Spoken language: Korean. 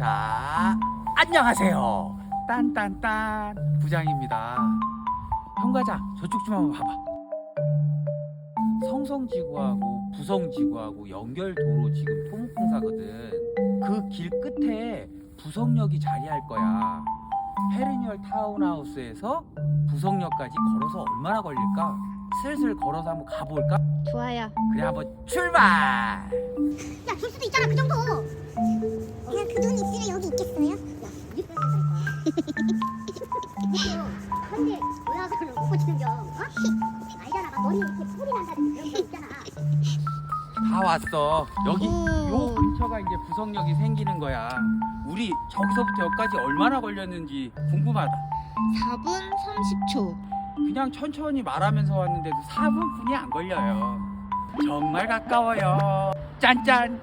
자, 안녕하세요. 딴딴딴 부장입니다. 현과장, 저쪽 좀 한번 봐봐. 성성지구하고 부성지구하고 연결도로 지금 토목공사거든. 그 길 끝에 부성역이 자리할 거야. 페리니얼 타운하우스에서 부성역까지 걸어서 얼마나 걸릴까? 슬슬 걸어서 한번 가볼까? 좋아요. 그래 한번 출발! 야, 줄 수도 있잖아, 그 정도. 근데 모양을 못 고치는 겨, 어? 알잖아, 막 머리 이렇게 풀이 난다든지 그런 거 있잖아. 다 왔어. 여기 오. 요 근처가 이제 부성역이 생기는 거야. 우리 저기서부터 여기까지 얼마나 걸렸는지 궁금하다. 4분 30초. 그냥 천천히 말하면서 왔는데도 4분뿐이 안 걸려요. 정말 가까워요. 짠짠.